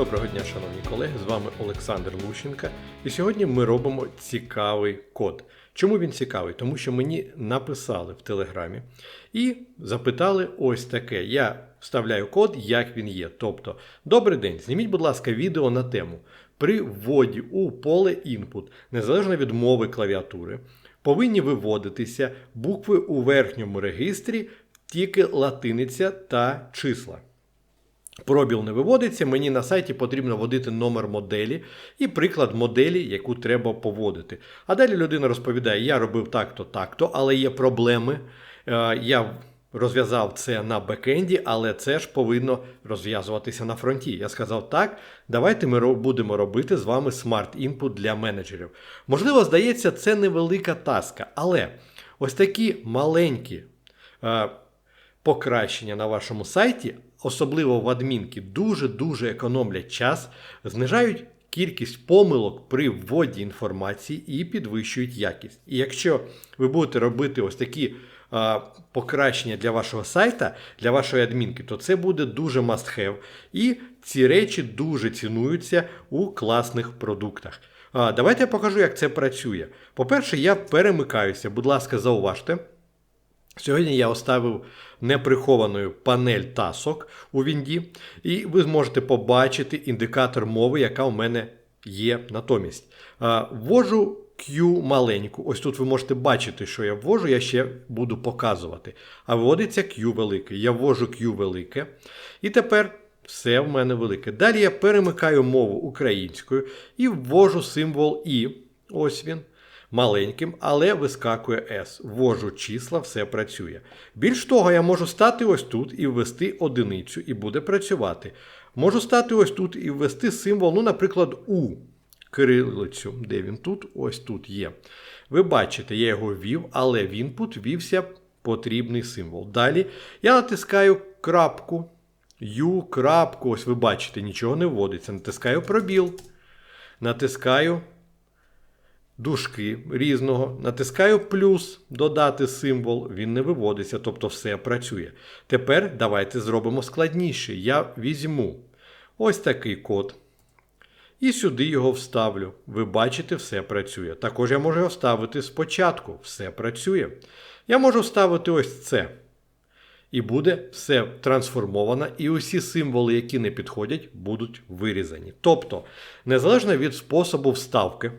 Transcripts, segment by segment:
Доброго дня, шановні колеги! З вами Олександр Лущенка. І сьогодні ми робимо цікавий код. Чому він цікавий? Тому що мені написали в Телеграмі і запитали ось таке. Я вставляю код, як він є. Тобто, добрий день, зніміть, будь ласка, відео на тему. При вводі у поле input, незалежно від мови клавіатури, повинні виводитися букви у верхньому регістрі, тільки латиниця та числа. Пробіл не виводиться, мені на сайті потрібно вводити номер моделі і приклад моделі, яку треба поводити. А далі людина розповідає: я робив так-то, так-то, але є проблеми. Е, Я розв'язав це на бекенді, але це ж повинно розв'язуватися на фронті. Я сказав, так, давайте ми будемо робити з вами смарт-інпут для менеджерів. Можливо, здається, це невелика таска, але ось такі маленькі. е, покращення на вашому сайті, особливо в адмінки, дуже-дуже економлять час, знижають кількість помилок при вводі інформації і підвищують якість. І якщо ви будете робити ось такі а, покращення для вашого сайта, для вашої адмінки, то це буде дуже must have. І ці речі дуже цінуються у класних продуктах. Давайте я покажу, як це працює. По-перше, я перемикаюся, будь ласка, зауважте. Сьогодні я оставив неприхованою панель тасок у Вінді, і ви зможете побачити індикатор мови, яка у мене є натомість. Ввожу Q маленьку. Ось тут ви можете бачити, що я ввожу, я ще буду показувати. А вводиться Q велике. Я ввожу Q велике. І тепер все в мене велике. Далі я перемикаю мову українською і ввожу символ І. Ось він маленьким, але вискакує S. Ввожу числа, все працює. Більш того, я можу стати ось тут і ввести одиницю, і буде працювати. Можу стати ось тут і ввести символ, ну, наприклад, У. Кирилицю. Де він тут? Ось тут є. Ви бачите, я його ввів, але в input ввівся потрібний символ. Далі я натискаю крапку. Ю, крапку, ось ви бачите, нічого не вводиться. Натискаю пробіл. Натискаю дужки різного, натискаю плюс, додати символ, він не виводиться, тобто все працює. Тепер давайте зробимо складніше. Я візьму ось такий код. І сюди його вставлю. Ви бачите, все працює. Також я можу його вставити спочатку. Все працює. Я можу вставити ось це. І буде все трансформовано, і усі символи, які не підходять, будуть вирізані. Тобто, незалежно від способу вставки,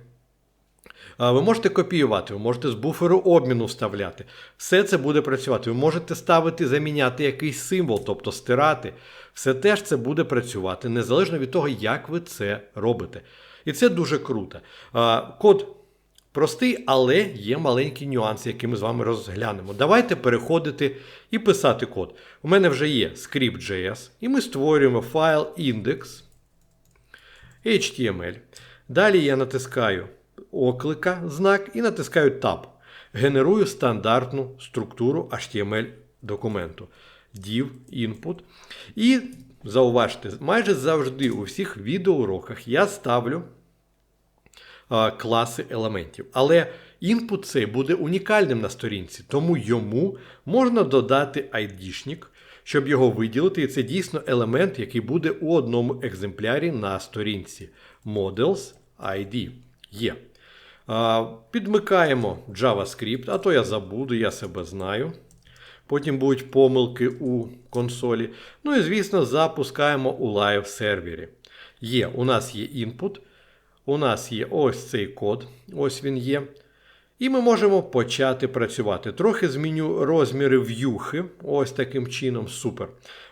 Ви можете копіювати, ви можете з буферу обміну вставляти. Все це буде працювати. Ви можете ставити, заміняти якийсь символ, тобто стирати. Все теж це буде працювати, незалежно від того, як ви це робите. І це дуже круто. Код простий, але є маленькі нюанси, які ми з вами розглянемо. Давайте переходити і писати код. У мене вже є script.js, і ми створюємо файл index HTML. Далі я натискаю оклика знак і натискаю Tab. Генерую стандартну структуру HTML документу. Div input. І зауважте, майже завжди у всіх відеоуроках я ставлю а, класи елементів. Але інпут цей буде унікальним на сторінці, тому йому можна додати ID-шник, щоб його виділити. І це дійсно елемент, який буде у одному екземплярі на сторінці. Models ID є. Підмикаємо JavaScript, а то я забуду, я себе знаю. Потім будуть помилки у консолі. Ну і, звісно, запускаємо у лайв сервері. Є, у нас є input, у нас є ось цей код, ось він є. І ми можемо почати працювати. Трохи зміню розміри в'юхи, ось таким чином, супер.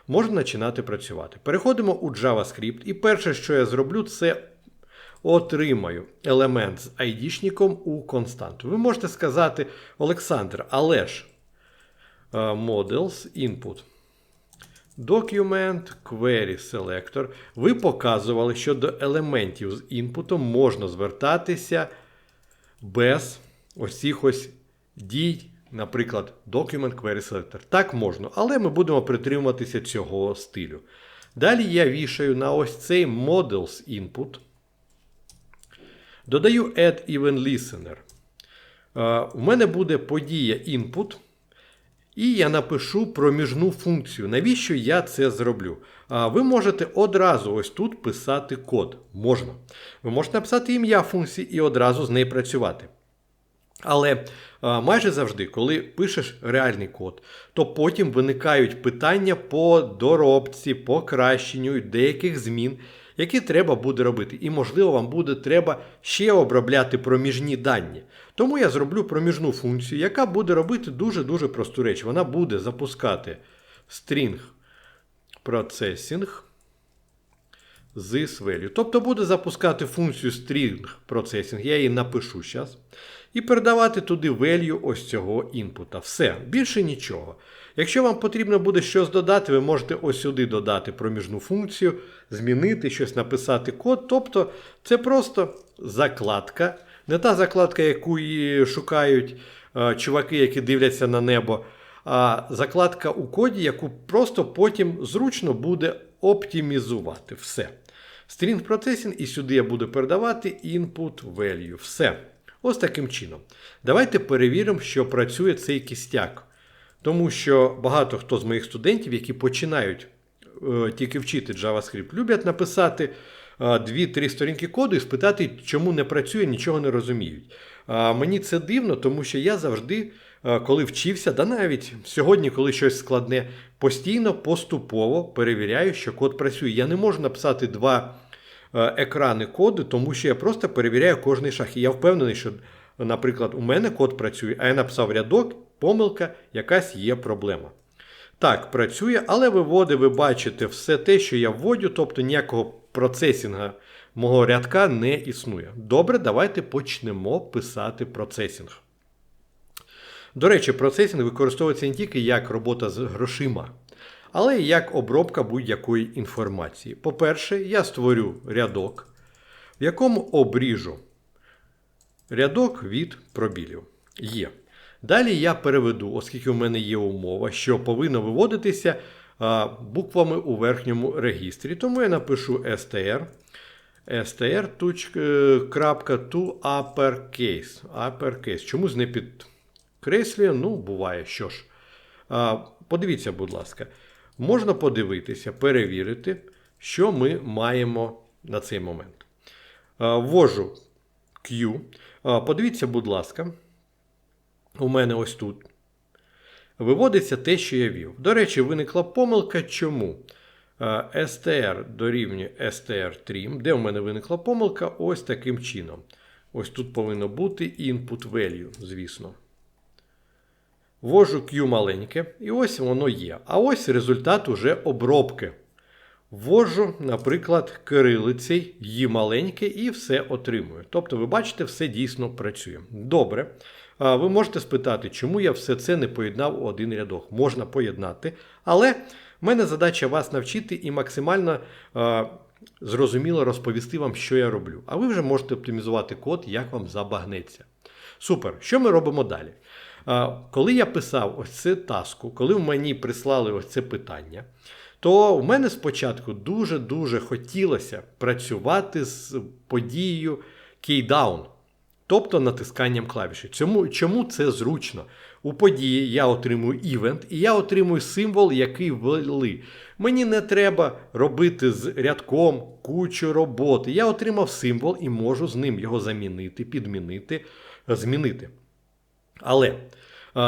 Можна починати працювати. Переходимо у JavaScript, і перше, що я зроблю, це отримаю елемент з ID-шником у константу. Ви можете сказати, Олександр, але ж е, models input. Document Query Selector. Ви показували, що до елементів з інпутом можна звертатися без ось дій, наприклад, Document Query Selector. Так можна, але ми будемо притримуватися цього стилю. Далі я вішаю на ось цей Models Input. Додаю Add Event Listener. Е, У мене буде подія input. І я напишу проміжну функцію. Навіщо я це зроблю? А ви можете одразу ось тут писати код. Можна. Ви можете написати ім'я функції і одразу з нею працювати. Але а, майже завжди, коли пишеш реальний код, то потім виникають питання по доробці, покращенню деяких змін, які треба буде робити. І, можливо, вам буде треба ще обробляти проміжні дані. Тому я зроблю проміжну функцію, яка буде робити дуже-дуже просту реч. Вона буде запускати string processing this value. Тобто буде запускати функцію string processing, я її напишу зараз. І передавати туди value ось цього інпута. Все, більше нічого. Якщо вам потрібно буде щось додати, ви можете ось сюди додати проміжну функцію, змінити щось, написати код. Тобто це просто закладка. Не та закладка, яку шукають е, чуваки, які дивляться на небо, а закладка у коді, яку просто потім зручно буде оптимізувати. Все. String processing, і сюди я буду передавати input value. Все. Ось таким чином. Давайте перевіримо, що працює цей кістяк. Тому що багато хто з моїх студентів, які починають е, тільки вчити JavaScript, люблять написати е, дві-три сторінки коду і спитати, чому не працює, нічого не розуміють. Е, мені це дивно, тому що я завжди, е, коли вчився, да навіть сьогодні, коли щось складне, постійно поступово перевіряю, що код працює. Я не можу написати два е, екрани коду, тому що я просто перевіряю кожний шаг. І я впевнений, що, наприклад, у мене код працює, а я написав рядок, помилка, якась є проблема. Так, працює, але виводи, ви бачите все те, що я вводю, тобто ніякого процесінга мого рядка не існує. Добре, давайте почнемо писати процесінг. До речі, процесінг використовується не тільки як робота з грошима, але й як обробка будь-якої інформації. По-перше, я створю рядок, в якому обріжу рядок від пробілів. Є. Далі я переведу, оскільки у мене є умова, що повинно виводитися буквами у верхньому регістрі. Тому я напишу str str.to uppercase. uppercase. Чомусь не підкреслює, ну, буває, що ж. Подивіться, будь ласка, можна подивитися, перевірити, що ми маємо на цей момент. Ввожу Q. Подивіться, будь ласка у мене ось тут. Виводиться те, що я вів. До речі, виникла помилка. Чому? str дорівнює str-trim, де у мене виникла помилка, ось таким чином. Ось тут повинно бути input value, звісно. Ввожу Q маленьке, і ось воно є. А ось результат уже обробки. Ввожу, наприклад, кирилицей, її маленьке, і все отримую. Тобто, ви бачите, все дійсно працює. Добре. Ви можете спитати, чому я все це не поєднав у один рядок. Можна поєднати, але в мене задача вас навчити і максимально зрозуміло розповісти вам, що я роблю. А ви вже можете оптимізувати код, як вам забагнеться. Супер. Що ми робимо далі? Коли я писав ось цю таску, коли мені прислали ось це питання, то в мене спочатку дуже-дуже хотілося працювати з подією кейдаун. Тобто натисканням клавіші. Чому, чому це зручно? У події я отримую івент, і я отримую символ, який ввели. Мені не треба робити з рядком кучу роботи. Я отримав символ і можу з ним його замінити, підмінити, змінити. Але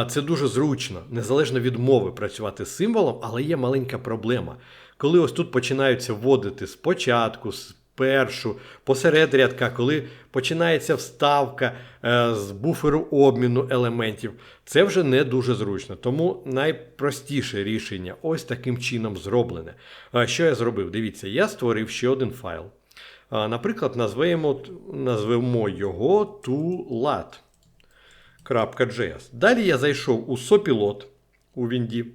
це дуже зручно, незалежно від мови працювати з символом, але є маленька проблема. Коли ось тут починаються вводити спочатку, з першу, посеред рядка, коли починається вставка е, з буферу обміну елементів, це вже не дуже зручно. Тому найпростіше рішення ось таким чином зроблене. Що я зробив? Дивіться, я створив ще один файл. Наприклад, назвемо, назвемо його toLat.js. Далі я зайшов у Sopilot у Вінді.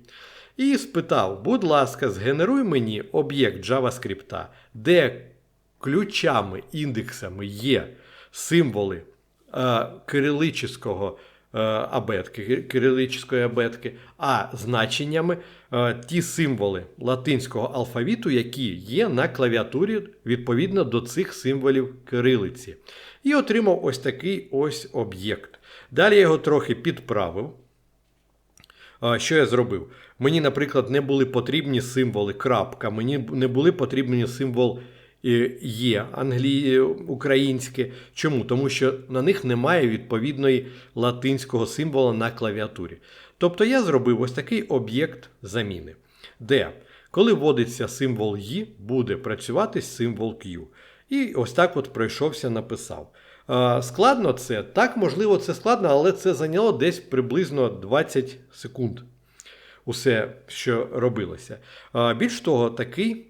І спитав, будь ласка, згенеруй мені об'єкт JavaScript, де ключами, індексами є символи е, кирилического е, абетки, кирилическої абетки, а значеннями е, ті символи латинського алфавіту, які є на клавіатурі відповідно до цих символів кирилиці. І отримав ось такий ось об'єкт. Далі я його трохи підправив. Що я зробив? Мені, наприклад, не були потрібні символи крапка, мені не були потрібні символ е, є англі... українське. Чому? Тому що на них немає відповідної латинського символа на клавіатурі. Тобто я зробив ось такий об'єкт заміни, де, коли вводиться символ «ї», буде працювати символ Q. І ось так от пройшовся, написав. Е, Складно це? Так, можливо, це складно, але це зайняло десь приблизно 20 секунд. Усе, що робилося. Е, Більш того, такий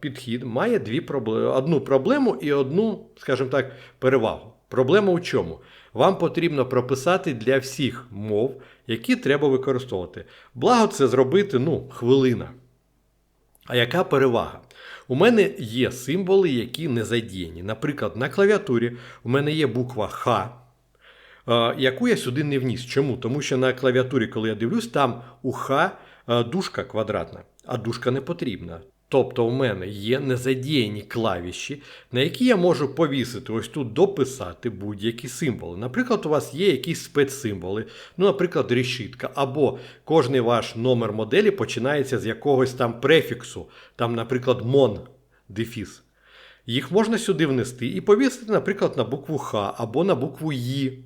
підхід має дві проблеми: одну проблему і одну, скажімо так, перевагу. Проблема у чому? Вам потрібно прописати для всіх мов, які треба використовувати. Благо це зробити ну, хвилина. А яка перевага? У мене є символи, які не задіяні. Наприклад, на клавіатурі у мене є буква Х, е, яку я сюди не вніс. Чому? Тому що на клавіатурі, коли я дивлюсь, там у Х е, дужка квадратна, а дужка не потрібна. Тобто у мене є незадіяні клавіші, на які я можу повісити ось тут дописати будь-які символи. Наприклад, у вас є якісь спецсимволи, ну, наприклад, решітка, або кожний ваш номер моделі починається з якогось там префіксу, там, наприклад, мон дефіс. Їх можна сюди внести і повісити, наприклад, на букву Х або на букву І.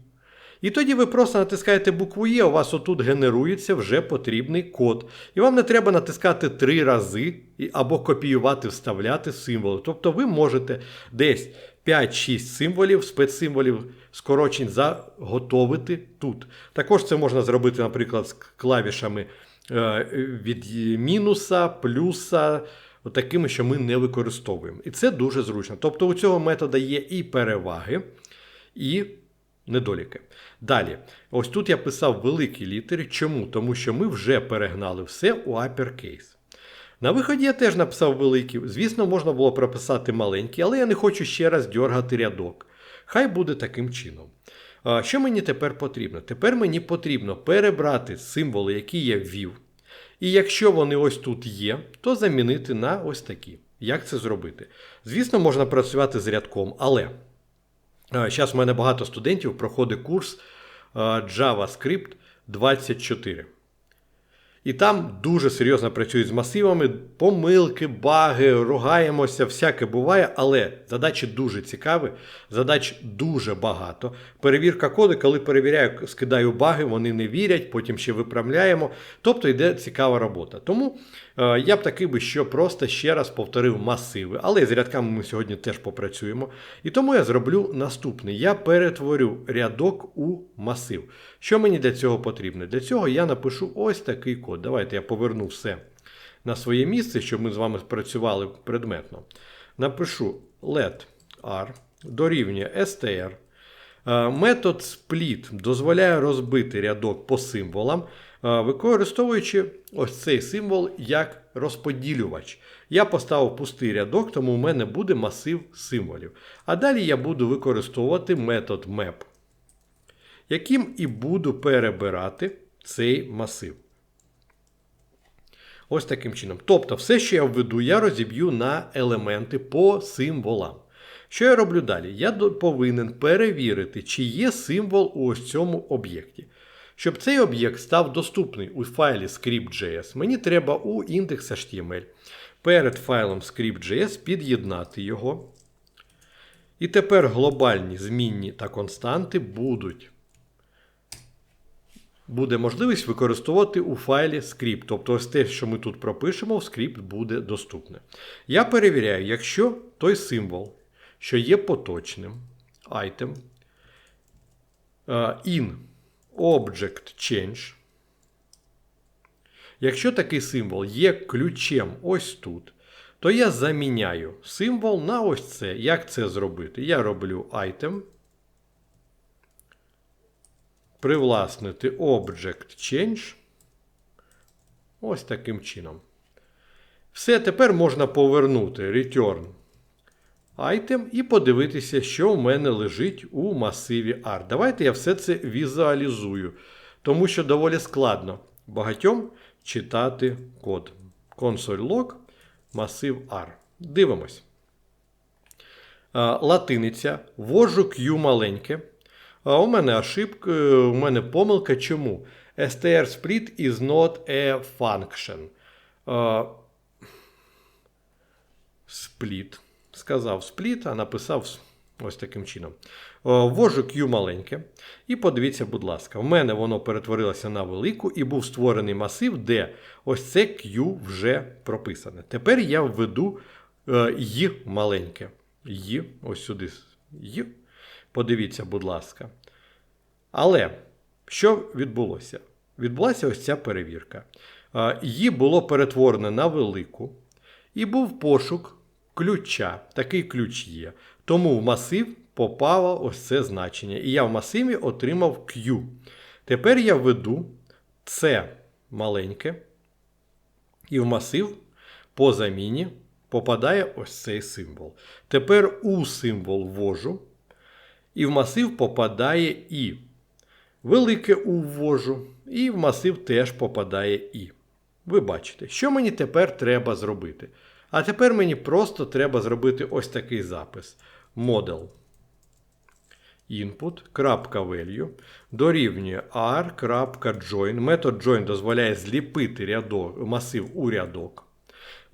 І тоді ви просто натискаєте букву Є, у вас отут генерується вже потрібний код. І вам не треба натискати три рази або копіювати, вставляти символи. Тобто ви можете десь 5-6 символів, спецсимволів скорочень заготовити тут. Також це можна зробити, наприклад, з клавішами е, від мінуса, плюса. Такими, що ми не використовуємо. І це дуже зручно. Тобто у цього методу є і переваги, і недоліки. Далі, ось тут я писав великі літери. Чому? Тому що ми вже перегнали все у uppercase. На виході я теж написав великі. Звісно, можна було прописати маленькі, але я не хочу ще раз дьоргати рядок. Хай буде таким чином. Що мені тепер потрібно? Тепер мені потрібно перебрати символи, які я ввів. І якщо вони ось тут є, то замінити на ось такі. Як це зробити? Звісно, можна працювати з рядком, але. Зараз в мене багато студентів проходить курс JavaScript 24. І там дуже серйозно працюють з масивами, помилки, баги, ругаємося, всяке буває, але задачі дуже цікаві, задач дуже багато. Перевірка коду, коли перевіряю, скидаю баги, вони не вірять, потім ще виправляємо. Тобто йде цікава робота. Тому я б такий би, що просто ще раз повторив масиви. Але з рядками ми сьогодні теж попрацюємо. І тому я зроблю наступне: я перетворю рядок у масив. Що мені для цього потрібно? Для цього я напишу ось такий код. Давайте я поверну все на своє місце, щоб ми з вами працювали предметно. Напишу let r дорівнює str. Метод split дозволяє розбити рядок по символам, використовуючи ось цей символ як розподілювач. Я поставив пустий рядок, тому у мене буде масив символів. А далі я буду використовувати метод map яким і буду перебирати цей масив. Ось таким чином. Тобто, все, що я введу, я розіб'ю на елементи по символам. Що я роблю далі? Я повинен перевірити, чи є символ у ось цьому об'єкті. Щоб цей об'єкт став доступний у файлі script.js, мені треба у index.html перед файлом script.js під'єднати його. І тепер глобальні змінні та константи будуть буде можливість використовувати у файлі скрипт. Тобто, ось те, що ми тут пропишемо, в скрипт буде доступне. Я перевіряю, якщо той символ, що є поточним, item, in object change. Якщо такий символ є ключем ось тут, то я заміняю символ на ось це. Як це зробити? Я роблю item привласнити Object Change. Ось таким чином. Все, тепер можна повернути Return Item і подивитися, що у мене лежить у масиві R. Давайте я все це візуалізую, тому що доволі складно багатьом читати код. Console log, масив R. Дивимось. Латиниця. Ввожу Q маленьке. А у мене ошибка, у мене помилка. Чому? str split is not a function. Е, Split. Сказав split, а написав ось таким чином. Е, Ввожу Q маленьке. І подивіться, будь ласка, в мене воно перетворилося на велику і був створений масив, де ось це Q вже прописане. Тепер я введу е, маленьке. «Й», ось сюди. «й». Подивіться, будь ласка. Але що відбулося? Відбулася ось ця перевірка. Е, Її було перетворено на велику, і був пошук ключа. Такий ключ є. Тому в масив попало ось це значення. І я в масиві отримав Q. Тепер я введу це маленьке, і в масив по заміні попадає ось цей символ. Тепер у символ ввожу, і в масив попадає І. Велике У ввожу, і в масив теж попадає І. Ви бачите, що мені тепер треба зробити? А тепер мені просто треба зробити ось такий запис. Model input.value дорівнює r.join. Метод join дозволяє зліпити рядок, масив у рядок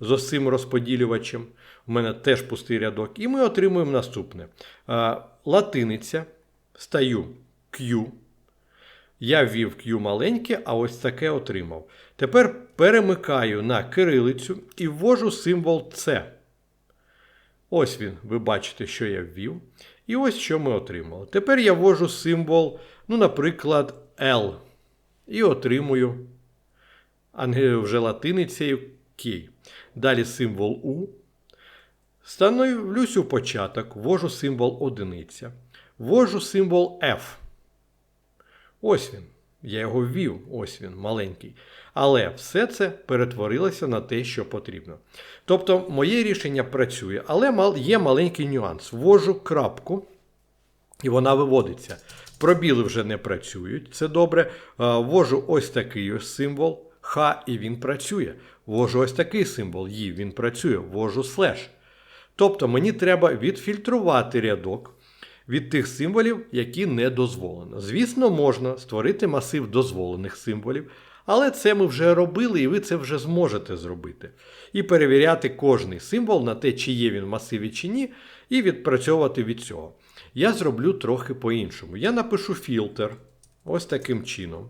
з цим розподілювачем. У мене теж пустий рядок. І ми отримуємо наступне. Латиниця стаю Q. Я ввів Q маленьке, а ось таке отримав. Тепер перемикаю на кирилицю і ввожу символ C. Ось він, ви бачите, що я ввів. І ось що ми отримали. Тепер я ввожу символ, ну, наприклад, L. І отримую вже латиницею K. Далі символ U. Становлюсь у початок, ввожу символ одиниця. Ввожу символ F. Ось він. Я його ввів, ось він, маленький. Але все це перетворилося на те, що потрібно. Тобто, моє рішення працює, але є маленький нюанс. Ввожу крапку, і вона виводиться. Пробіли вже не працюють, це добре. Ввожу ось такий ось символ Х, і він працює. Ввожу ось такий символ «Ї», він працює. Ввожу слеш. Тобто мені треба відфільтрувати рядок від тих символів, які не дозволено. Звісно, можна створити масив дозволених символів, але це ми вже робили, і ви це вже зможете зробити. І перевіряти кожний символ на те, чи є він в масиві чи ні, і відпрацьовувати від цього. Я зроблю трохи по-іншому. Я напишу фільтр ось таким чином.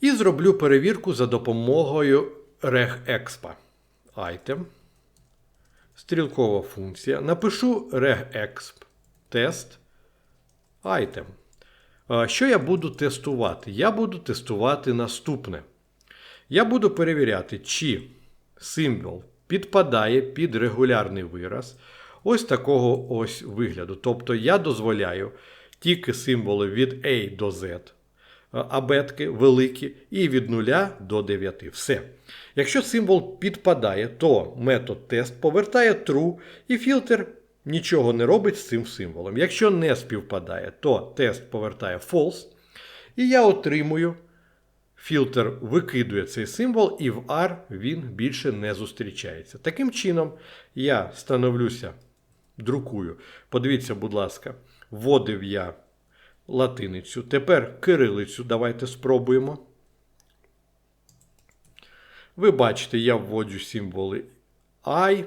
І зроблю перевірку за допомогою regexpa. Item. Стрілкова функція. Напишу regexp тест item. Що я буду тестувати? Я буду тестувати наступне. Я буду перевіряти, чи символ підпадає під регулярний вираз ось такого ось вигляду. Тобто я дозволяю тільки символи від A до Z абетки великі і від 0 до 9. Все. Якщо символ підпадає, то метод тест повертає true і фільтр нічого не робить з цим символом. Якщо не співпадає, то тест повертає false. І я отримую. Фільтр викидує цей символ, і в R він більше не зустрічається. Таким чином, я становлюся, друкую. Подивіться, будь ласка, вводив я латиницю. Тепер кирилицю давайте спробуємо. Ви бачите, я вводжу символи I,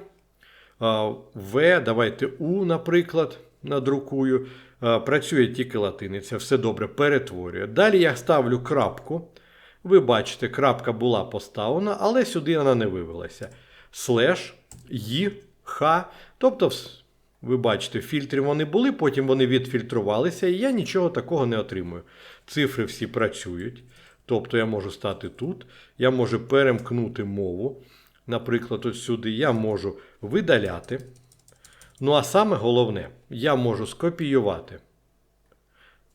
V, давайте U, наприклад, надрукую. Працює тільки латиниця, все добре перетворює. Далі я ставлю крапку. Ви бачите, крапка була поставлена, але сюди вона не вивелася. Слеш, «ї», «х». Тобто, ви бачите, в фільтрі вони були, потім вони відфільтрувалися, і я нічого такого не отримую. Цифри всі працюють. Тобто я можу стати тут, я можу перемкнути мову. Наприклад, ось сюди я можу видаляти. Ну а саме головне, я можу скопіювати.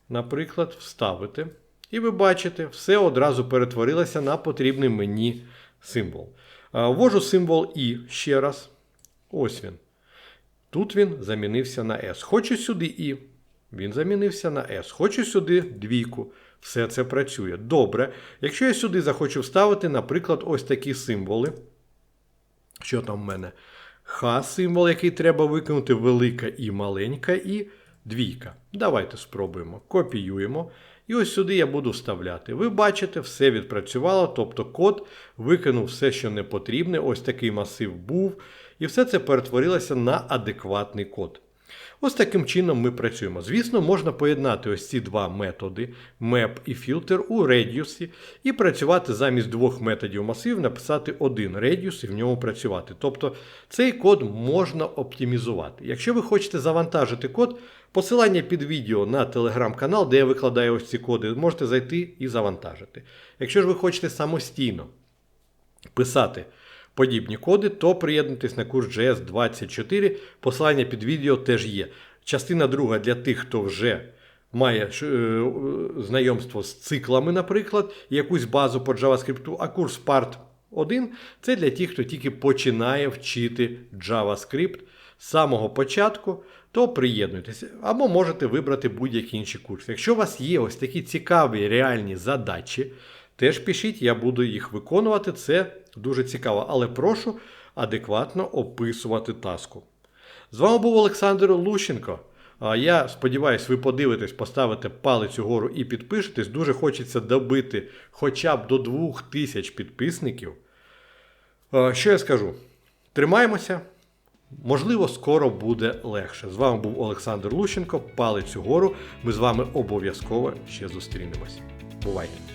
Наприклад, вставити. І ви бачите, все одразу перетворилося на потрібний мені символ. Ввожу символ І ще раз. Ось він. Тут він замінився на S. Хочу сюди І. Він замінився на S. Хочу сюди двійку. Все це працює. Добре. Якщо я сюди захочу вставити, наприклад, ось такі символи. Що там в мене? Х символ, який треба виконати велика і маленька, і двійка. Давайте спробуємо. Копіюємо. І ось сюди я буду вставляти. Ви бачите, все відпрацювало, тобто код викинув все, що не потрібне. Ось такий масив був. І все це перетворилося на адекватний код. Ось таким чином ми працюємо. Звісно, можна поєднати ось ці два методи map і filter у Radius і працювати замість двох методів масив, написати один Radius і в ньому працювати. Тобто цей код можна оптимізувати. Якщо ви хочете завантажити код, посилання під відео на телеграм-канал, де я викладаю ось ці коди, можете зайти і завантажити. Якщо ж ви хочете самостійно писати подібні коди, то приєднуйтесь на курс GS 24. Посилання під відео теж є. Частина друга для тих, хто вже має е, знайомство з циклами, наприклад, якусь базу по JavaScript, а курс Part 1 це для тих, хто тільки починає вчити JavaScript з самого початку, то приєднуйтеся. Або можете вибрати будь-які інші курси. Якщо у вас є ось такі цікаві реальні задачі, теж пишіть, я буду їх виконувати. Це дуже цікаво. Але прошу адекватно описувати таску. З вами був Олександр Лущенко. Я сподіваюся, ви подивитесь, поставите палець угору і підпишетесь. Дуже хочеться добити хоча б до 2000 підписників. Що я скажу? Тримаємося. Можливо, скоро буде легше. З вами був Олександр Лущенко. Палець угору. Ми з вами обов'язково ще зустрінемось. Бувайте!